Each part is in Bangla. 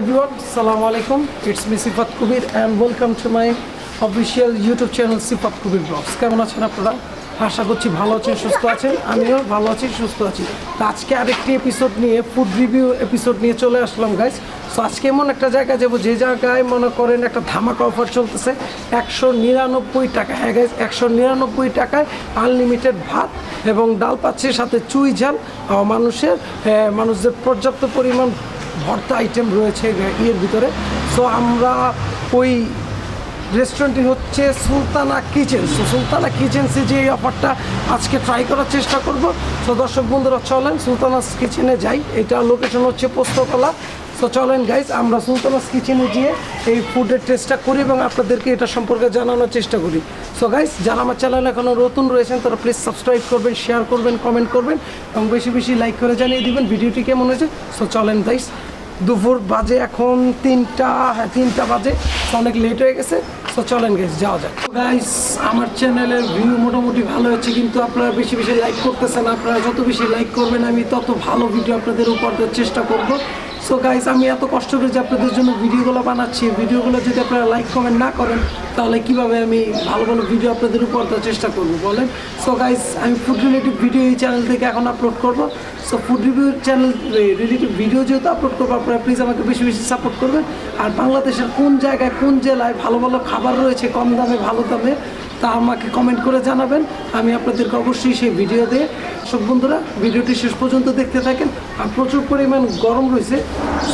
everyone, Assalamu alaikum. It's me Sifat Kubir and welcome to my official YouTube channel Sifat Kubir Vlogs. কেমন আছেন আপনারা? আশা করছি ভালো আছেন সুস্থ আছেন আমিও ভালো আছি সুস্থ আছি। তো আজকে আরেকটি এপিসোড নিয়ে ফুড রিভিউ এপিসোড নিয়ে চলে আসলাম গাইস তো আজকে এমন একটা জায়গায় যাব যে জায়গায় মনে করেন একটা ধামাকা অফার চলতেছে একশো নিরানব্বই টাকা হ্যাঁ গাইস একশো নিরানব্বই টাকায় আনলিমিটেড ভাত এবং ডাল পাচ্ছে সাথে চুই ঝাল। মানুষের আহ, মানুষদের পর্যাপ্ত পরিমাণ ভর্তা আইটেম রয়েছে ইয়ের ভিতরে। সো আমরা ওই রেস্টুরেন্টটি হচ্ছে সুলতানা কিচেন সো সুলতানা কিচেন্সে যে এই অফারটা আজকে ট্রাই করার চেষ্টা করব। সো দর্শক বন্ধুরা, চলেন সুলতানাস কিচেনে যাই। এটা লোকেশন হচ্ছে পোস্তকলা সো চলেন গাইজ আমরা সুলতানাস কিচেনে গিয়ে এই ফুডের টেস্টটা করি এবং আপনাদেরকে এটা সম্পর্কে জানানোর চেষ্টা করি। সো গাইজ যারা আমার চ্যানেল এখনও নতুন রয়েছেন, তারা প্লিজ সাবস্ক্রাইব করবেন শেয়ার করবেন কমেন্ট করবেন এবং বেশি বেশি লাইক করে জানিয়ে দিবেন। ভিডিওটি কেমন হয়েছে? সো চলেন গাইজ দুপুর বাজে এখন তিনটা হ্যাঁ তিনটা বাজে। অনেক লেট হয়ে গেছে। তো চলেন গেছে যাওয়া যাক। গাইস আমার চ্যানেলের ভিউ মোটামুটি ভালো হচ্ছে কিন্তু আপনারা বেশি বেশি লাইক করতেছেন। আপনারা যত বেশি লাইক করবেন, আমি তত ভালো ভিডিও আপনাদের উপর দেওয়ার চেষ্টা করব। সো গাইস আমি এত কষ্ট করে যে আপনাদের জন্য ভিডিওগুলো বানাচ্ছি। ভিডিওগুলো যদি আপনারা লাইক কমেন্ট না করেন, তাহলে কীভাবে আমি ভালো ভালো ভিডিও আপনাদের উপর দেওয়ার চেষ্টা করব বলেন? সো গাইস আমি ফুড রিলেটিভ ভিডিও এই চ্যানেল থেকে এখন আপলোড করব। So food review channel relative video যেহেতু আপলোড করব, আপনারা প্লিজ আমাকে বেশি বেশি সাপোর্ট করবেন। আর বাংলাদেশের কোন জায়গায়, কোন জেলায় ভালো ভালো খাবার রয়েছে, কম দামে, ভালো দামে তা আমাকে কমেন্ট করে জানাবেন। আমি আপনাদেরকে অবশ্যই সেই ভিডিও দিয়ে সব বন্ধুরা ভিডিওটি শেষ পর্যন্ত দেখতে থাকেন। আর প্রচুর পরিমাণ গরম রয়েছে।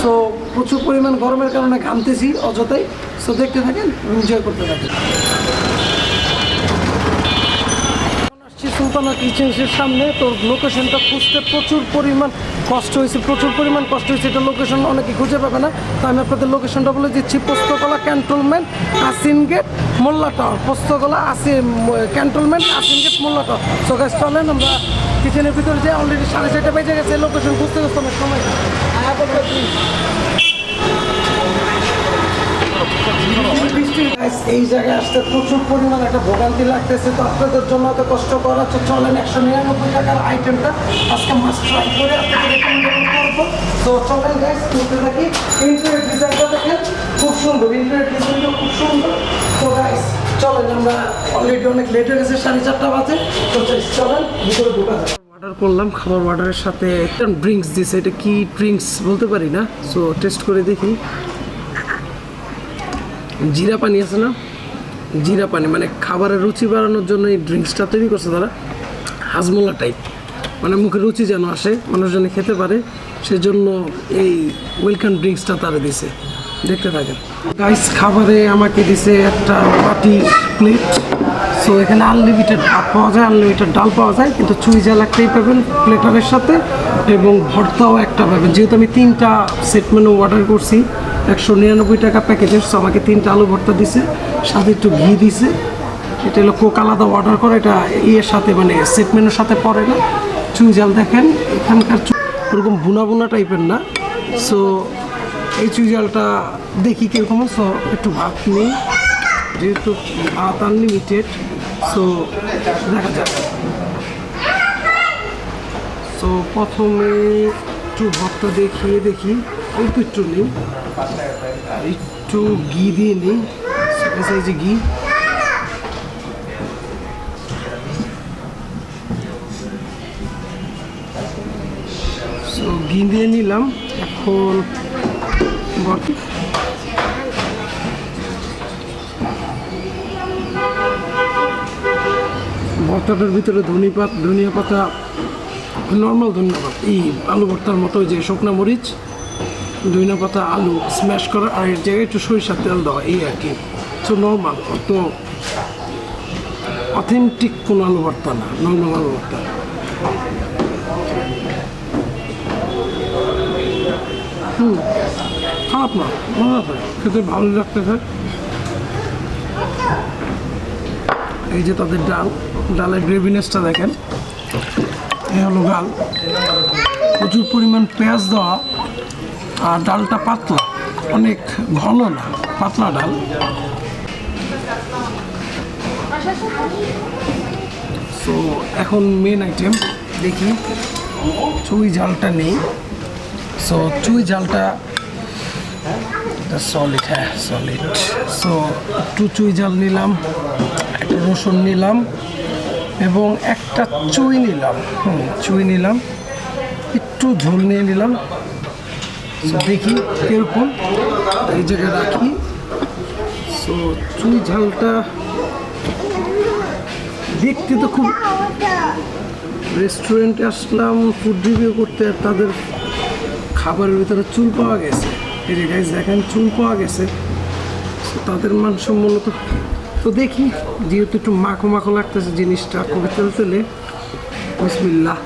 সো প্রচুর পরিমাণ গরমের কারণে ঘামতেছি অযথাই। সো দেখতে থাকেন এনজয় করতে থাকেন। আসছি কিচেন্সের সামনে তোর লোকেশনটা খুঁজতে প্রচুর পরিমাণ কষ্ট হয়েছে, প্রচুর পরিমাণ কষ্ট হয়েছে। এটা লোকেশন অনেকে খুঁজে পাবে না। তো আমি আপনাদের লোকেশনটা বলে দিচ্ছি Postogola cantonment Ashin gate Molla tower Postogola Ashi cantonment Ashin gate Molla tower গাছ চলেন আমরা কিচেনের ভিতরে যে অলরেডি সাড়ে চারটা বেজে গেছে লোকেশন খুঁজতে খুঁজতে অনেক সময়। এই জায়গায় আসতে প্রচুর পরিমাণ একটা ভোগান্তি লাগতেছে। তো আপনাদের জন্য এত কষ্ট করা তো চলেন, একশো নিরানব্বই টাকার আইটেমটা আজকে মাস্ট ট্রাই করে আপনাদের তো চলেন গাইস ইন্টারনেট ডিজাইনটা দেখেন, খুব সুন্দর। ডিজাইনটা খুব সুন্দর। চলেন, আমরা অলরেডি অনেক লেট হয়ে গেছে, সাড়ে চারটা বাজে। তো চলেন, ভিতরে ঢোকা অর্ডার করলাম, খাবার অর্ডারের সাথে একটা ড্রিঙ্কস দিছে। এটা কি ড্রিঙ্কস বলতে পারি না? সো টেস্ট করে দেখি। জিরা পানি আছে না? জিরা পানি মানে খাবারের রুচি বাড়ানোর জন্য এই ড্রিঙ্কসটা তৈরি করছে তারা। হাজমোলা টাইপ মানে মুখে রুচি যেন আসে, মানুষ যেন খেতে পারে, সেজন্য এই ওয়েলকাম ড্রিঙ্কসটা তারা দিছে। দেখতে থাকেন। গাইস খাবারে আমাকে দিছে একটা বাটি প্লেট সো এখানে আনলিমিটেড ভাত পাওয়া যায় আনলিমিটেড ডাল পাওয়া যায়, কিন্তু চুই জাল একটাই পাবেন প্লেটারের সাথে, এবং ভর্তাও একটা পাবেন। যেহেতু আমি তিনটা সেট মেনু অর্ডার করছি একশো নিরানব্বই টাকা প্যাকেজের সো আমাকে তিনটা আলু ভর্তা দিছে, সাথে একটু ঘি দিছে। এটা হলো কোক আলাদা অর্ডার করে, এটা ইয়ের সাথে মানে সেট মেনুর সাথে পড়ে না। চুই জাল দেখেন, এখানকার ওরকম বুনা বুনা টাইপের না। সো এই চুই জালটা দেখি কীরকম সো একটু ভাত নিই, যেহেতু ভাত আনলিমিটেড সো দেখা যাক। সো প্রথমে একটু ভর্তা দেখিয়ে দেখি। অল্প একটু নিই। একটু ঘি দিয়ে নিই। যে ঘি। ঘি দিয়ে নিলাম। এখন ভর্তা ভর্তাটার ভিতরে ধনে পাত ধনিয়া পাতা নর্মাল ধনিয়া পাতা এই আলু ভর্তার মতো যে শুকনা মরিচ ধনিয়া পাতা, আলু স্ম্যাশ করা, আর এর জায়গায় একটু সরিষার তেল দেওয়া, এই আর কি। সো নর্মাল অত অথেন্টিক কোনো আলু ভর্তা না নর্মাল আলু ভর্তা। হুম, খারাপ না, মজা আছে খেতে ভালো লাগতেছে এই যে তাদের ডাল, ডালের গ্রেভিনেসটা দেখেন। এই হলো ডাল প্রচুর পরিমাণ পেঁয়াজ দেওয়া আর ডালটা পাতলা। অনেক ঘন না, পাতলা ডাল। সো এখন মেন আইটেম দেখি। চুই জালটা নেই। সো চুই জালটা সলিড হ্যাঁ সলিড সো একটু চুই জাল নিলাম, একটু রসুন নিলাম। এবং একটা চুই নিলাম। হুম, চুই নিলাম। একটু ঝোল নিয়ে নিলাম। দেখি কীরকম। এই জায়গায় রাখি। সো চুই ঝালটা দেখতে তো খুব রেস্টুরেন্টে আসলাম ফুড রিভিউ করতে তাদের খাবারের ভিতরে চুল পাওয়া গেছে। এই যে গাইজ দেখেন চুল পাওয়া গেছে। তাদের মানসম্মত তো দেখি, যেহেতু একটু মাখো মাখো লাগতেছে জিনিসটা খুবই তেল তেলে? বিসমিল্লাহ।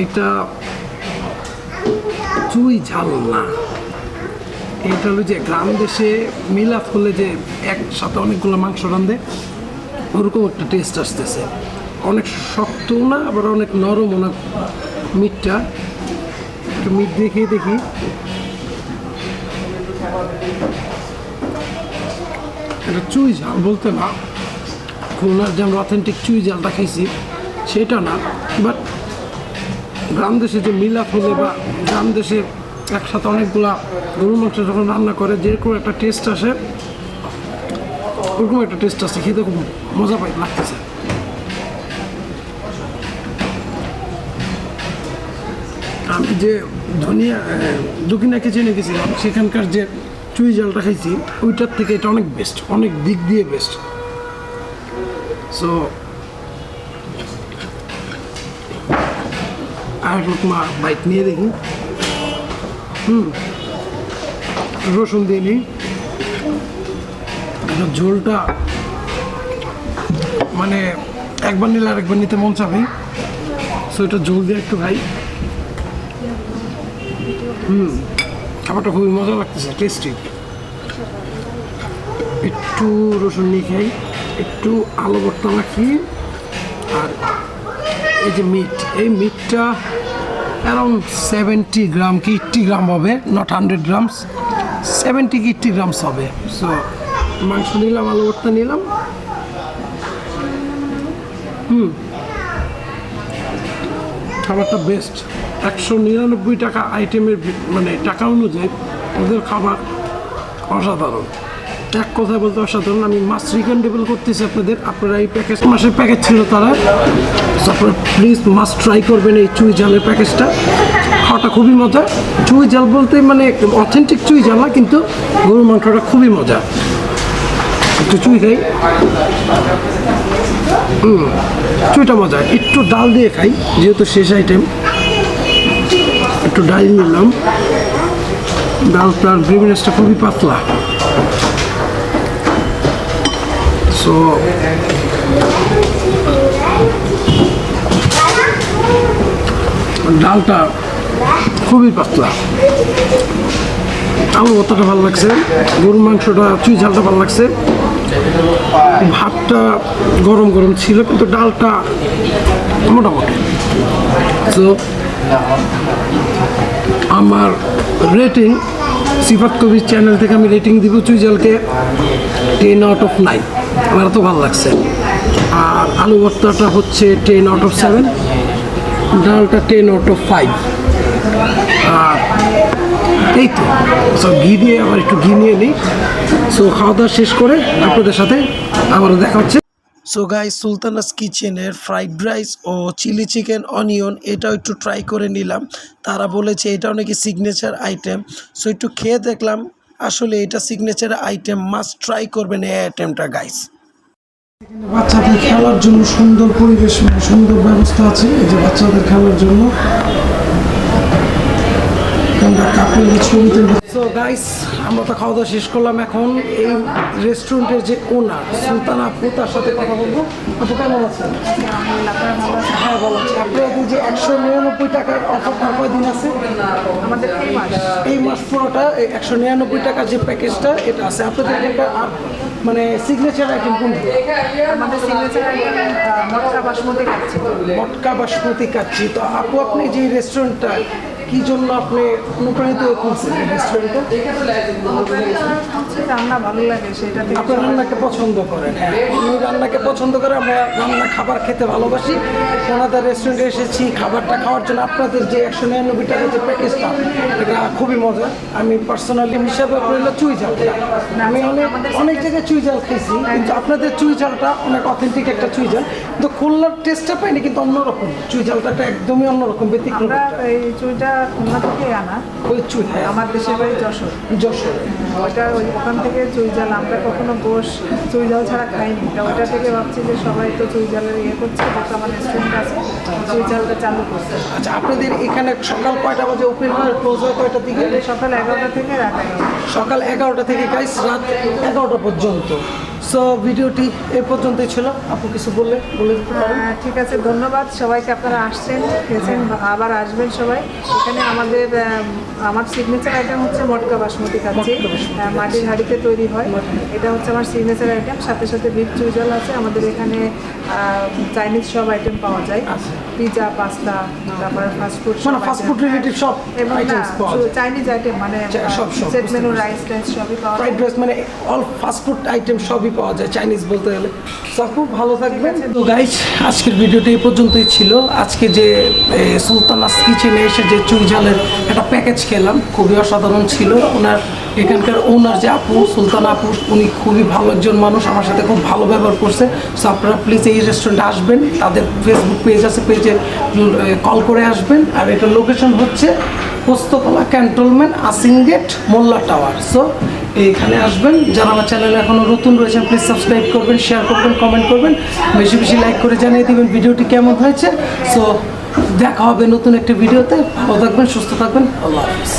এইটা চুই ঝাল না এটা হলো যে গ্রাম দেশে মিলাপ হলে যে একসাথে অনেকগুলো মাংস রান্ধে ওরকম একটা টেস্ট আসতেছে। অনেক শক্তও না, আবার অনেক নরমও না মিটটা। একটু মিট দেখে দেখি। এটা চুই ঝাল বলতে না। খুলনার যে আমরা অথেন্টিক চুই ঝালটা খাইছি, সেটা না। বাট গ্রাম দেশে যে মিলাপ হলে বা গ্রাম দেশে একসাথে অনেকগুলা গরুর মাংস যখন রান্না করে যেরকম একটা টেস্ট আসে, ওরকম একটা টেস্ট আসছে খেতে খুব মজা পাই, লাগতেছে। আমি যে ধনিয়া দক্ষিণাকে জেনে গেছিলাম সেখানকার যে চুই জালটা খাইছি, ওইটার থেকে এটা অনেক বেস্ট অনেক দিক দিয়ে বেস্ট সো আর মা বাইক নিয়ে দেখি। হুম, রসুন দিয়ে নিই। ঝোলটা মানে একবার নিলে আরেকবার নিতে মন চাবে। সো এটা ঝোল দিয়ে একটু খাই। হুম, খাবারটা খুবই মজা লাগতেছে টেস্টি একটু রসুন নিয়ে খাই, একটু আলু ভর্তা মাখি আর এই যে মিট এই মিটটা অ্যারাউন্ড সেভেন্টি গ্রাম কি এইট্টি গ্রাম হবে নট হান্ড্রেড গ্রামস সেভেন্টি কি এইট্টি গ্রামস হবে। সো মাংস নিলাম, আলু ভর্তা নিলাম। হুম, খাবারটা বেস্ট একশো নিরানব্বই টাকা আইটেমের মানে টাকা অনুযায়ী ওদের খাবার অসাধারণ। এক কথায় বলতে অসাধারণ, আমি মাছ রিকমেন্ডেবল করতেছি আপনাদের। আপনারা এই প্যাকেজ মাসের প্যাকেজ ছিল তারা। আপনারা প্লিজ মাছ ট্রাই করবেন এই চুই জালের প্যাকেজটা খাওয়াটা খুবই মজা। চুই জাল বলতে মানে অথেন্টিক চুই জাল না, কিন্তু গরুর মাংসটা খুবই মজা। একটু চুই খাই। হুম, চুইটা মজা। একটু ডাল দিয়ে খাই, যেহেতু শেষ আইটেম একটু ডাল নিলাম। ডালটার গ্রেভিনেসটা খুবই পাতলা। সো ডালটা খুবই পাতলা। আমার অতটা ভালো লাগছে। গরুর মাংসটা, চুই ঝালটা ভালো লাগছে। ভাতটা গরম গরম ছিল, কিন্তু ডালটা মোটামুটি। তো আমার রেটিং সিফাত কবির চ্যানেল থেকে আমি রেটিং দিব চুইজালকে টেন আউট অফ নাইন আমার তো ভালো লাগছে। আর আলু ভর্তাটা হচ্ছে টেন আউট অফ সেভেন ডালটা টেন আউট অফ ফাইভ আর এই তো। সব ঘি দিয়ে আবার একটু ঘি নিয়ে নিই। সো খাওয়া দাওয়া শেষ করে আপনাদের সাথে আবারও দেখা হচ্ছে। সো গাই সুলতানাস কিচেনের ফ্রাইড রাইস ও চিলি চিকেন অনিয়ন এটাও একটু ট্রাই করে নিলাম। তারা বলেছে এটাও নাকি সিগনেচার আইটেম সো একটু খেয়ে দেখলাম, আসলে এটা সিগনেচার আইটেম মাস্ট ট্রাই করবেন এই আইটেমটা গাইস বাচ্চাদের খেলার জন্য সুন্দর পরিবেশ, সুন্দর ব্যবস্থা আছে, এই যে বাচ্চাদের খেলার জন্য। আমরা কাপড়ের ছবি তুলবো। সো গাইস আমরা তো খাওয়া দাওয়া শেষ করলাম এখন। এই রেস্টুরেন্টের যে ওনার সুলতান আপু তার সাথে কথা বলব। আপু কেমন আছেন? হ্যাঁ ভালো আছি। আপনাদের যে একশো নিরানব্বই টাকার অফারটা কয়দিন আছে? আমাদের এই মাস। পুরোটা একশো নিরানব্বই টাকার যে প্যাকেজটা এটা আছে। আপনাদের আর মানে সিগনেচার আইটেম কোনটি? আমাদের সিগনেচার মটকা বাসমতি খাচ্ছি মটকা বাসমতি কাচ্ছি তো আপু আপনি যে রেস্টুরেন্টটা কি জন্য আপনি অনুপ্রাণিত হয়ে খুলছেন রেস্টুরেন্টটা হচ্ছে রান্না ভালো লাগে সেটা আপনি রান্নাকে পছন্দ করেন হ্যাঁ। উনি রান্নাকে পছন্দ করে আমরা রান্না খাবার খেতে ভালোবাসি। ওনাদের রেস্টুরেন্টে এসেছি খাবারটা খাওয়ার জন্য আপনাদের যে একশো নিরানব্বই টাকার যে প্যাকেজটা এটা খুবই মজা আমি পার্সোনালি হিসাবে করলে চুই ঝালটা আমি অনেক অনেক জায়গায় চুই ঝাল খেয়েছি কিন্তু আপনাদের চুই ঝালটা অনেক অথেন্টিক একটা চুই ঝাল। কিন্তু খুলনার টেস্টটা পাইনি কিন্তু অন্যরকম। চুই ঝালটা একটা একদমই অন্যরকম ব্যতিক্রম এই চুইটা খুলনা থেকে আনা। চুই হ্যাঁ। আমার দেশের বাড়ি যশোর। যশোর। ওইটা ওই ওখান থেকে চুই জাল আমরা কখনো গোশ চুই জাল ছাড়া খাইনি। তা ওইটা থেকে ভাবছি যে সবাই তো চুই জালের ইয়ে করছে যেহেতু আমার রেস্টুরেন্ট আছে চুই জালটা চালু করছে। আচ্ছা আপনাদের এখানে সকাল কয়টা বাজে ওপেন হয় ক্লোজ হয় কয়টার দিকে? সকাল এগারোটা থেকে রাত সকাল এগারোটা থেকে গাইস রাত এগারোটা পর্যন্ত। সো ভিডিওটি এ পর্যন্তই ছিল। আপনি কিছু বললে বলে দিতে পারেন? হ্যাঁ, ঠিক আছে ধন্যবাদ। সবাইকে আপনারা আসছেন খেয়েছেন আবার আসবেন সবাই। এখানে আমাদের আমার সিগনেচার আইটেম হচ্ছে মটকা বাসমতি আহ, মাটির হাড়িতে তৈরি হয়। এটা হচ্ছে আমার সিগনেচার আইটেম সাথে সাথে বিফ চুইজাল আছে। আমাদের এখানে চাইনিজ সব আইটেম পাওয়া যায়। পিজা পাস্তা তারপরে ফাস্টফুড মানে ফাস্টফুড রিলেটিভ সব এবং চাইনিজ আইটেম মানে সব, সেট মেনু রাইস টাইস সবই পাওয়া যায়। ফ্রাইড রাইস মানে অল ফাস্টফুড আইটেম সবই পাওয়া যায় চাইনিজ বলতে গেলে। সব খুব ভালো থাকবেন। তো গাইজ আজকের ভিডিওটা এই পর্যন্তই ছিল। আজকে যে সুলতানাস কিচেনে এসে যে চুই ঝালের একটা প্যাকেজ খেলাম খুবই অসাধারণ ছিল। ওনার এখানকার ওনার যে আপু, সুলতান আপু, উনি খুবই ভালো একজন মানুষ, আমার সাথে খুব ভালো ব্যবহার করছে। সো আপনারা প্লিজ এই রেস্টুরেন্টে আসবেন, তাদের ফেসবুক পেজ আছে পেজে কল করে আসবেন। আর এটার লোকেশন হচ্ছে Postogola cantonment Ashin gate Molla tower so এইখানে আসবেন। যারা আমার চ্যানেলে এখনও নতুন রয়েছেন প্লিজ সাবস্ক্রাইব করবেন শেয়ার করবেন কমেন্ট করবেন। বেশি বেশি লাইক করে জানিয়ে দিবেন ভিডিওটি কেমন হয়েছে। সো দেখা হবে নতুন একটি ভিডিওতে। ভালো থাকবেন, সুস্থ থাকবেন। আল্লাহ হাফিজ।